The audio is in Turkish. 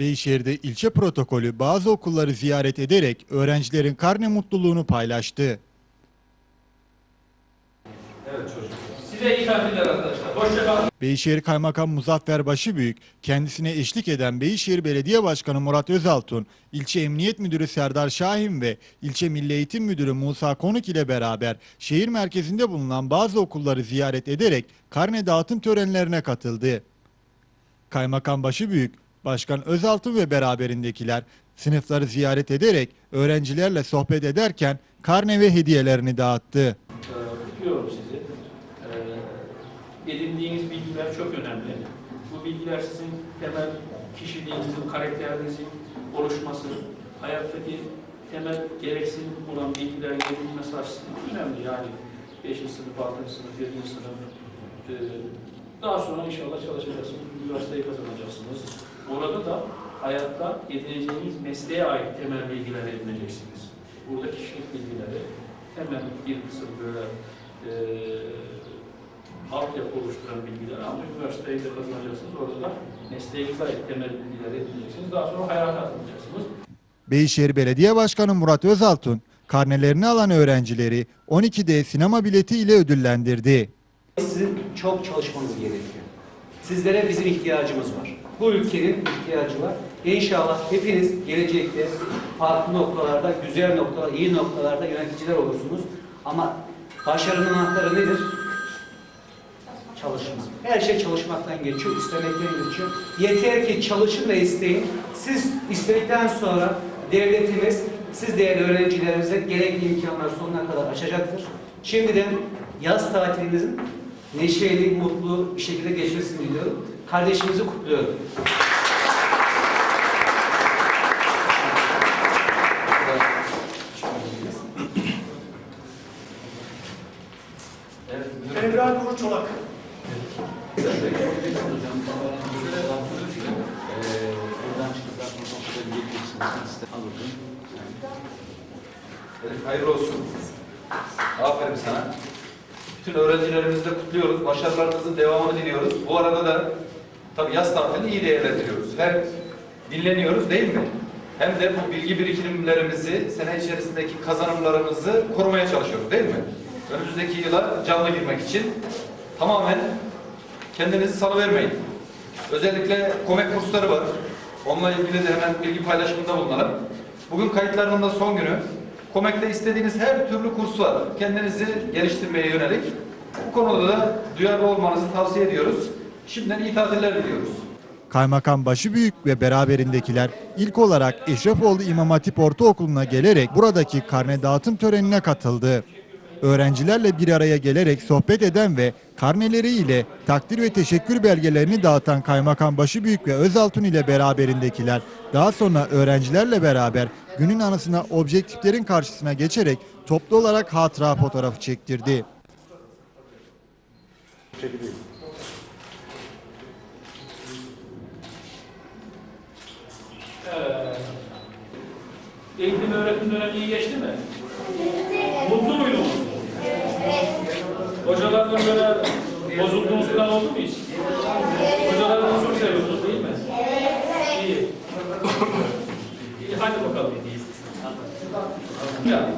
Beyşehir'de ilçe protokolü bazı okulları ziyaret ederek öğrencilerin karne mutluluğunu paylaştı. Size iyi tatiller arkadaşlar. Hoşça kalın. Beyşehir Kaymakam Muzaffer Başıbüyük, kendisine eşlik eden Beyşehir Belediye Başkanı Murat Özaltun, ilçe Emniyet Müdürü Serdar Şahin ve ilçe Milli Eğitim Müdürü Musa Konuk ile beraber şehir merkezinde bulunan bazı okulları ziyaret ederek karne dağıtım törenlerine katıldı. Kaymakam Başıbüyük, Başkan Özaltın ve beraberindekiler sınıfları ziyaret ederek öğrencilerle sohbet ederken karne ve hediyelerini dağıttı. Kutluyorum sizi. Ee, edindiğiniz bilgiler çok önemli. Bu bilgiler sizin temel kişiliğinizin, karakterinizin oluşması, hayattaki temel gereksinim olan bilgiler edinilmesi açısından önemli. Yani 5. sınıf, 6. sınıf, 7. sınıf. Ee, daha sonra inşallah çalışacaksınız, üniversiteyi kazanacaksınız. Orada da hayatta edineceğiniz mesleğe ait temel bilgiler edineceksiniz. Burada kişilik bilgileri, hemen bir kısım böyle e, altyapı oluşturan bilgiler ama üniversiteyi de kazanacaksınız. Orada da mesleğinize ait temel bilgileri edineceksiniz. Daha sonra hayata atılacaksınız. Beyşehir Belediye Başkanı Murat Özaltun, karnelerini alan öğrencileri 12D sinema bileti ile ödüllendirdi. Sizin çok çalışmanız gerekiyor. Sizlere bizim ihtiyacımız var. Bu ülkenin ihtiyacı var. İnşallah hepiniz gelecekte farklı noktalarda, güzel noktalarda, iyi noktalarda yöneticiler olursunuz. Ama başarının anahtarı nedir? Çalışma. Her şey çalışmaktan geçiyor, istemekten geçiyor. Yeter ki çalışın ve isteyin. Siz istedikten sonra devletimiz siz değerli öğrencilerimize gerekli imkanlar sonuna kadar açacaktır. Şimdiden yaz tatilinizin neşeli, mutlu bir şekilde geçmesini diliyorum. Kardeşimizi kutluyorum. Emrah Nuri Çolak. Elif hayırlı olsun. Aferin sana. Bütün öğrencilerimizi de kutluyoruz. Başarılarınızın devamını diliyoruz. Bu arada da tabii yaz tatilini iyi değerlendiriyoruz. Hem dinleniyoruz değil mi? Hem de bu bilgi birikimlerimizi, sene içerisindeki kazanımlarımızı korumaya çalışıyoruz değil mi? Önümüzdeki yıla canlı girmek için tamamen kendinizi salıvermeyin. Özellikle komek kursları var. Onunla ilgili de hemen bilgi paylaşımında bulunalım. Bugün kayıtlarının da son günü. Komek'te istediğiniz her türlü kurs var. Kendinizi geliştirmeye yönelik. Bu konuda da duyarlı olmanızı tavsiye ediyoruz. Şimdiden iyi tatiller diliyoruz. Kaymakam Başıbüyük ve beraberindekiler ilk olarak Eşrefoğlu İmam Hatip Ortaokulu'na gelerek buradaki karne dağıtım törenine katıldı. Öğrencilerle bir araya gelerek sohbet eden ve karneleriyle takdir ve teşekkür belgelerini dağıtan Kaymakam Başıbüyük ve Özaltun ile beraberindekiler daha sonra öğrencilerle beraber günün anısına objektiflerin karşısına geçerek toplu olarak hatıra fotoğrafı çektirdi. Ee, eğitim öğretim dönemi iyi geçti mi? Mutlu muydunuz? hocalardan böyle bozulduğunuz falan oldu mu hiç? Hocalardan çok seviyorsunuz değil mi? İyi. İyi hadi bakalım. Ya.